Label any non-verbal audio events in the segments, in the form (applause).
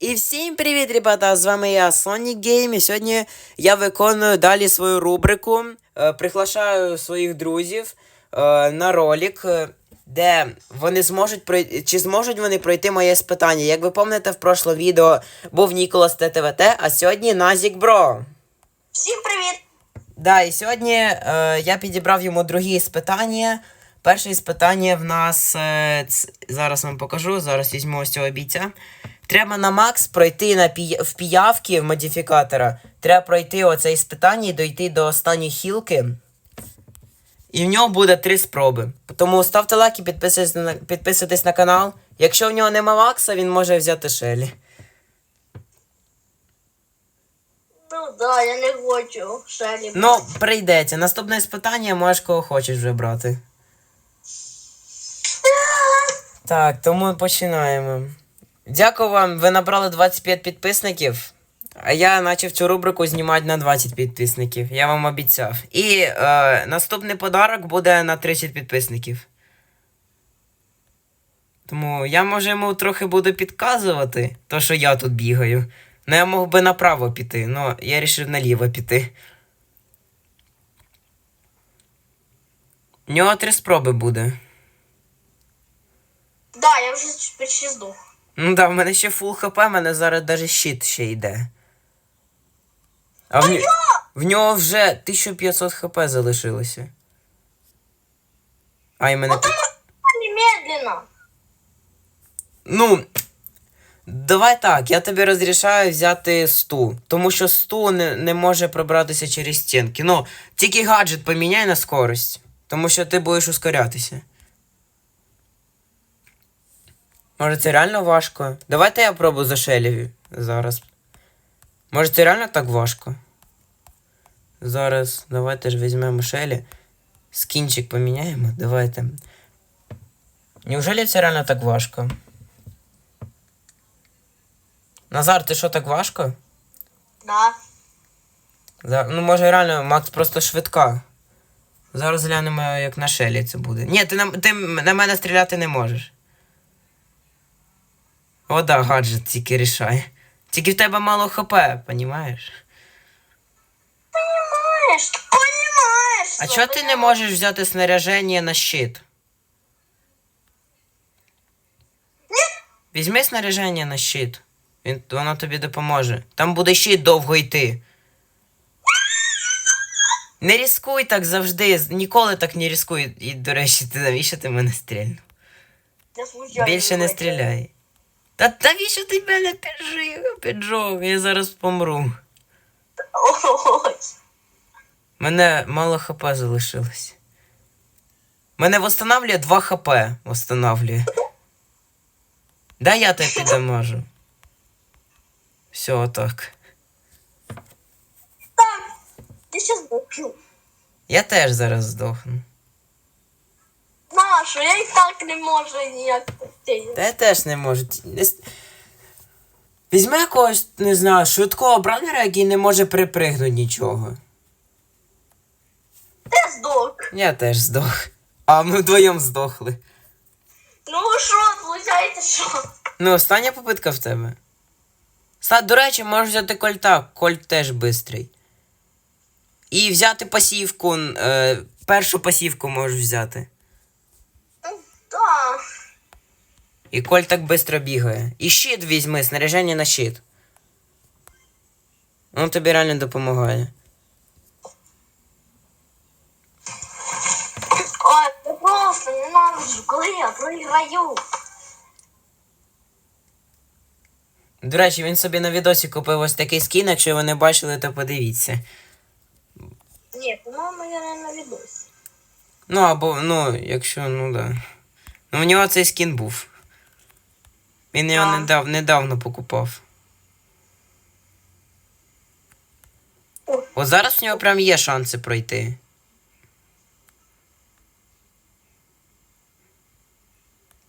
І всім привіт, ребята! З вами я, Sonic Game, і сьогодні я виконую далі свою рубрику. Е, приглашаю своїх друзів е, на ролик, е, де вони зможуть пройти, чи зможуть вони пройти моє спитання. Як ви пам'ятаєте, в прошло відео був Ніколас ТТВТ, а сьогодні Назік Бро. Всім привіт! Да, і сьогодні е, я підібрав йому другі спитання. Перше спитання в нас. Е, зараз вам покажу, зараз візьму ось цього бійця. Треба на Макс пройти на пі... в піявки в модифікатора. Треба пройти оце іспитання і дойти до останньої хілки. І в нього буде три спроби. Тому ставте лайк і підписуйтесь на, підписуйтесь на канал. Якщо в нього нема Макса, він може взяти Шелі. Ну да, я не хочу Шелі. Ну, прийдеться. Наступне спитання можеш кого хочеш вже брати. (laughs) Так, тому починаємо. Дякую вам, ви набрали 25 підписників. А я почав цю рубрику знімати на 20 підписників. Я вам обіцяв. І е, наступний подарок буде на 30 підписників. Тому я може йому трохи буду підказувати, то що я тут бігаю. Ну я мог би направо піти, але я вирішив наліво піти. У нього три спроби буде. Да, я вже почти здох. Ну да, в мене ще фул хп, в мене зараз даже щит ще йде. А в, в нього вже 1500 хп залишилося. Ай, мене. пі- Немедленно. Ну. Давай так, я тобі розрішаю взяти сту. Тому що сту не, не може пробратися через стінки. Ну, тільки гаджет поміняй на скорость. Тому що ти будеш ускорятися. Може, це реально важко? Давайте я пробую за Шелі зараз. Може, це реально так важко? Зараз давайте ж візьмемо Шелі. Скінчик поміняємо. Давайте. Неужели це реально так важко? Назар, ти що так важко? Да. За... Ну, може, реально, Макс просто швидка. Зараз глянемо, як на Шелі це буде. Ні, ти на, ти на мене стріляти не можеш. О, да, гаджет тільки рішає. Тільки в тебе мало хп, понімаєш? Понимаєш, понимаєш. А чого ти не можеш взяти снаряження на щит? Візьми снаряження на щит. Він, воно тобі допоможе. Там буде щит довго йти. Не ризикуй так завжди. Ніколи так не ризикуй. І, до речі, ти навіщо ти мене стрільнув? Більше не стріляй. Та навіщо ти мене піджив, піджов? Я зараз помру. Ой. Мене мало хп залишилось. Мене восстанавлює 2 хп. Восстанавлює. Дай я тебе піддаможу. Все, отак. Так, я ще здохну. Я теж зараз здохну. Нащо? Я і так не можу ніяк. Та я теж не можу. Візьми якогось, не знаю, швидкого бранера, який не може припригнути нічого. Ти здох. Я теж здох. А ми вдвоєм здохли. Ну що, виходить, що? Ну, остання попитка в тебе. Ста, до речі, можеш взяти кольта, кольт теж бистрий. І взяти пасівку. Е, першу пасівку можеш взяти. І кольт так швидко бігає. І щит візьми, снаряження на щит. Він тобі реально допомагає. Ой, це просто ненавиджу, коли я проіграю. До речі, він собі на відосі купив ось такий скін, якщо ви не бачили, то подивіться. Ні, по-моєму, я не на відосі. Ну, або, ну, якщо, ну да. Ну, у нього цей скін був. Він його недав, недавно покупав. О. От зараз в нього прям є шанси пройти.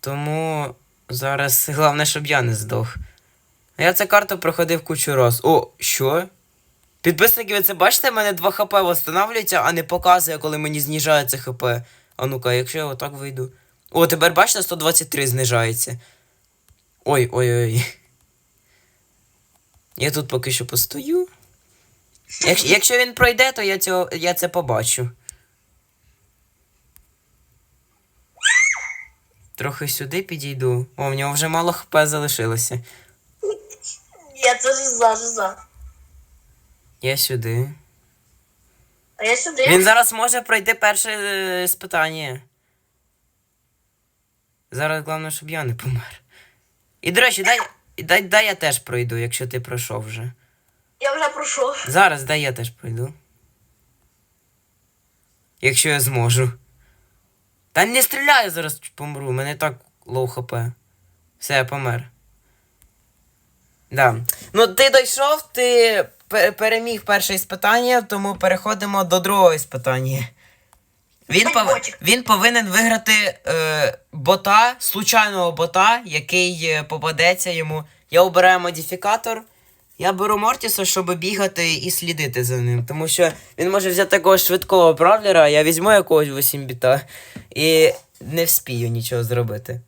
Тому зараз головне, щоб я не здох. Я цю карту проходив кучу раз. О, що? Підписники, ви це бачите, в мене 2 хп встановлюється, а не показує, коли мені знижається хп. А ну-ка, якщо я отак вийду. О, тепер бачите, 123 знижається. Ой, ой, ой. Я тут поки що постою. Якщо, якщо він пройде, то я, цього, я це побачу. Трохи сюди підійду. О, в нього вже мало хп залишилося. Ні, це жиза, жиза. Я сюди. А я сюди. Він зараз може пройти перше е, спитання. Зараз головне, щоб я не помер. І, до речі, дай, дай, дай я теж пройду, якщо ти пройшов вже. Я вже пройшов. Зараз дай я теж пройду. Якщо я зможу. Та не стріляй, я зараз помру, мене так лоу хп. Все, я помер. Да. Ну, ти дійшов, ти переміг перше іспитання, тому переходимо до другого іспитання. Він, пов... Він повинен виграти е, бота, случайного бота, який е, попадеться йому. Я обираю модифікатор. Я беру Мортіса, щоб бігати і слідити за ним. Тому що він може взяти такого швидкого бравлера, а я візьму якогось 8 біта і не вспію нічого зробити.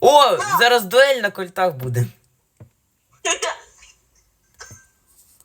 О! Зараз дуель на кольтах буде. (laughs)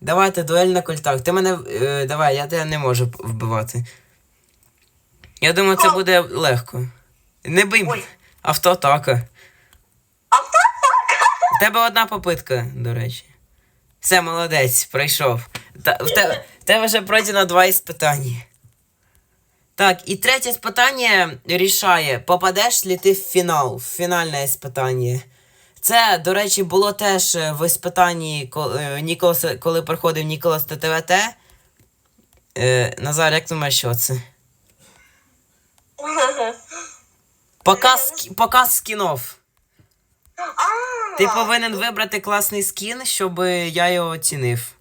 Давайте дуель на кольтах. Ти мене. Е, давай, я тебе не можу вбивати. Я думаю, це буде легко. Не бий. Ой. Автоатака. Автоатака? У тебе одна попитка, до речі. Все, молодець, пройшов. Та, в, те, в тебе вже пройдено два іспитання. Так, і третє іспитання рішає, попадеш ли ти в фінал, в фінальне іспитання. Це, до речі, було теж е, в іспитанні, коли, Ніколас, коли проходив Ніколас ТТВТ. Е, Назар, як думаєш, що це? Показ, кі- показ скінов. А, Ти повинен вибрати класний скін, щоб я його оцінив.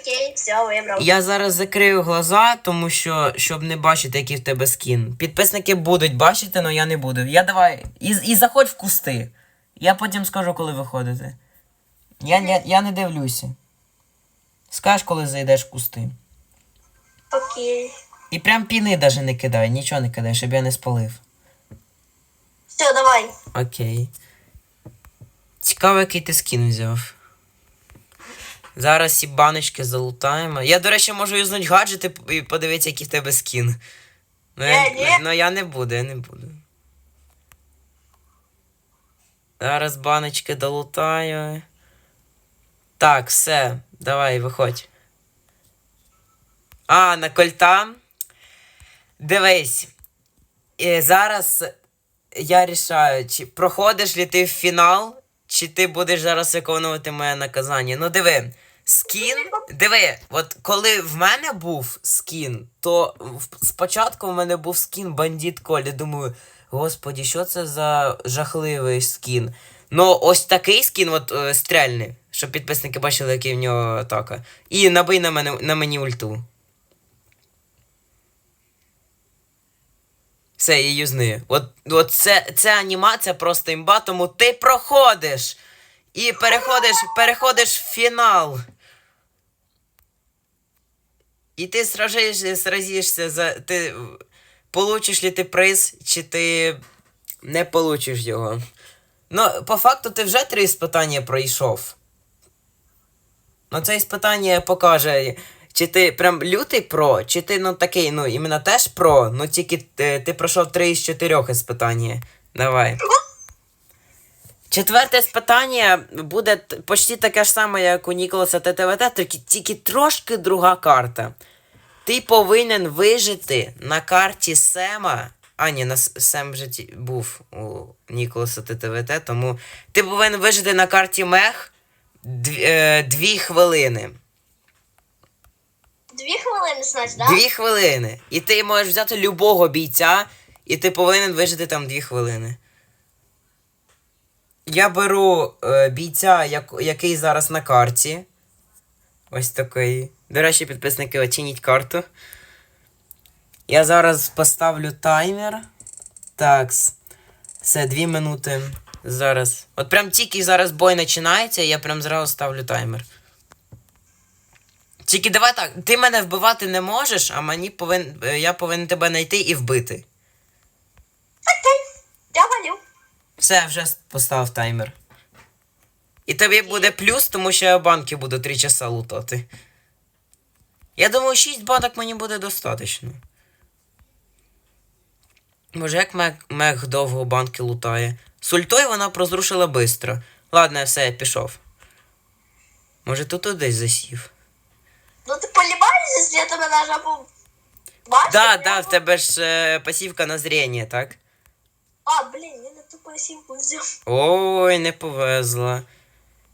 Окей, все, вибрав. Я зараз закрию глаза, тому що щоб не бачити, який в тебе скін. Підписники будуть бачити, але я не буду. Я давай. І, і заходь в кусти. Я потім скажу, коли виходити. Я, я, я не дивлюся. Скажеш, коли зайдеш в кусти. Окей. І прям піни даже не кидай, нічого не кидай, щоб я не спалив. Все, давай. Окей. Цікаво, який ти скін взяв. Зараз ці баночки залутаємо. Я, до речі, можу юзнуть гаджети і подивитися, який в тебе скін. Ну я, Ні, ні. ну, я не буду, я не буду. Зараз баночки долутаю. Так, все, давай, виходь. А, на кольта. Дивись. Зараз я рішаю, чи проходиш ли ти в фінал, чи ти будеш зараз виконувати моє наказання. Ну диви, скін. Диви, от коли в мене був скін, то спочатку в мене був скін бандит Колі. Думаю, господі, що це за жахливий скін. Ну, ось такий скін, от е, стрельний, щоб підписники бачили, який в нього атака. І набий на мене на мені ульту. Все, і юзни. От, от це, це анімація просто імба, тому ти проходиш. І переходиш, переходиш в фінал. І ти сражаєшся, сразишся за. Ти получиш ли ти приз, чи ти не получиш його. Ну, по факту, ти вже три іспитання пройшов. Ну, це іспитання покаже, чи ти прям лютий про, чи ти ну такий, ну, іменно теж про, ну тільки ти, ти пройшов три із чотирьох іспитання. Давай. Четверте іспитання буде почти таке ж саме, як у Ніколаса ТТВТ, тільки, тільки трошки друга карта. Ти повинен вижити на карті Сема. А, ні, на Сем вже був у Ніколаса ТТВТ, тому ти повинен вижити на карті Мех дві, е, дві хвилини. Дві хвилини, значить, да? Дві хвилини. І ти можеш взяти любого бійця, і ти повинен вижити там дві хвилини. Я беру е, бійця, як, який зараз на карті. Ось такий. До речі, підписники, оцініть карту. Я зараз поставлю таймер. Так. Все, дві минути. Зараз. От прям тільки зараз бой починається, я прям зразу ставлю таймер. Тільки давай так, ти мене вбивати не можеш, а мені повин... е, я повинен тебе знайти і вбити. Окей, Я валю. Все, вже поставив таймер. І тобі буде плюс, тому що я банки буду 3 часа лутати. Я думаю, 6 банок мені буде достатньо. Може, як мег, мег довго банки лутає. З ультою вона прозрушила бистро. Ладно, все, я пішов. Може, тут тут десь засів. Ну ти полібаєшся, я тебе на жабу бачу? Да, да, в тебе ж е, пасівка на зріння, так? А, блін, я не ту пасівку взяв. Ой, не повезло.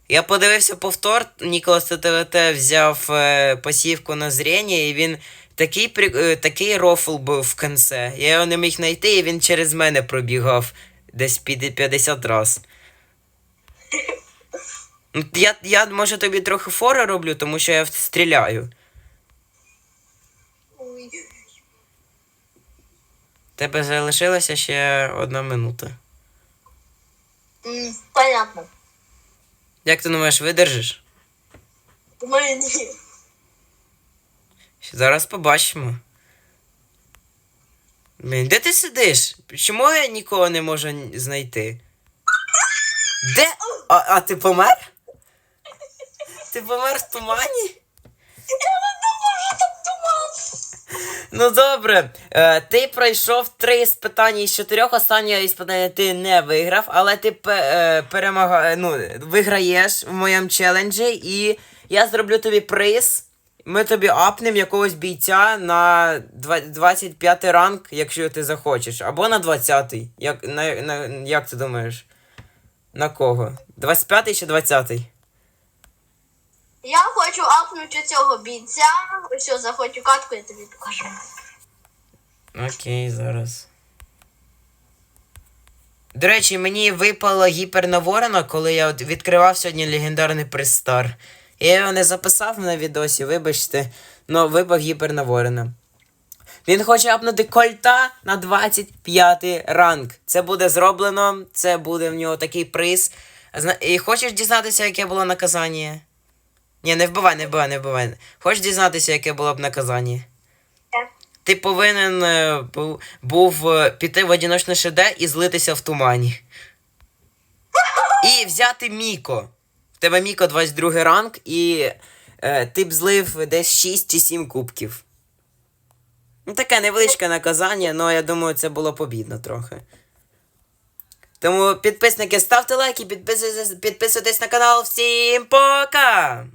Я подивився повтор, Ніколас ТТВТ взяв е, пасівку на зріння, і він такий, при- е, такий рофл був в кінці. Я його не міг знайти, і він через мене пробігав десь під 50 раз. (laughs) Я, я, може, тобі трохи фори роблю, тому що я стріляю. Ой. Тебе залишилася ще одна минута. Понятно. Як ти думаєш, видержиш? Думаю, ні. Зараз побачимо. Блін, де ти сидиш? Чому я нікого не можу знайти? Де? А, а ти помер? Ти помер в тумані? Я не думав, що там туман. Ну добре, е, ти пройшов три іспитання із чотирьох. Останнє іспитання ти не виграв, але ти пе, е, перемага, ну, виграєш в моєму челенджі, і я зроблю тобі приз. Ми тобі апнемо якогось бійця на два- 25 ранг, якщо ти захочеш, або на 20. Як, на, на, як ти думаєш? На кого? 25-й чи 20? Я хочу апнути цього бійця. Ось, заходь у катку, я тобі покажу. Окей, зараз. До речі, мені випало гіперна ворона, коли я відкривав сьогодні легендарний пристар. Я його не записав на відосі, вибачте, но випав гіперна ворона. Він хоче апнути кольта на 25 ранг. Це буде зроблено, це буде в нього такий приз. І хочеш дізнатися, яке було наказання? Ні, не вбивай, не вбивай, не вбивай. Хочеш дізнатися, яке було б наказання? Так. Ти повинен е, бу- був е, піти в одіночне ШД і злитися в тумані. І взяти Міко. В тебе Міко 22 ранг, і е, ти б злив десь 6 чи 7 кубків. Ну, таке невеличке наказання, але я думаю, це було побідно трохи. Тому підписники, ставте лайки, підписуйтесь, підписуйтесь на канал. Всім пока!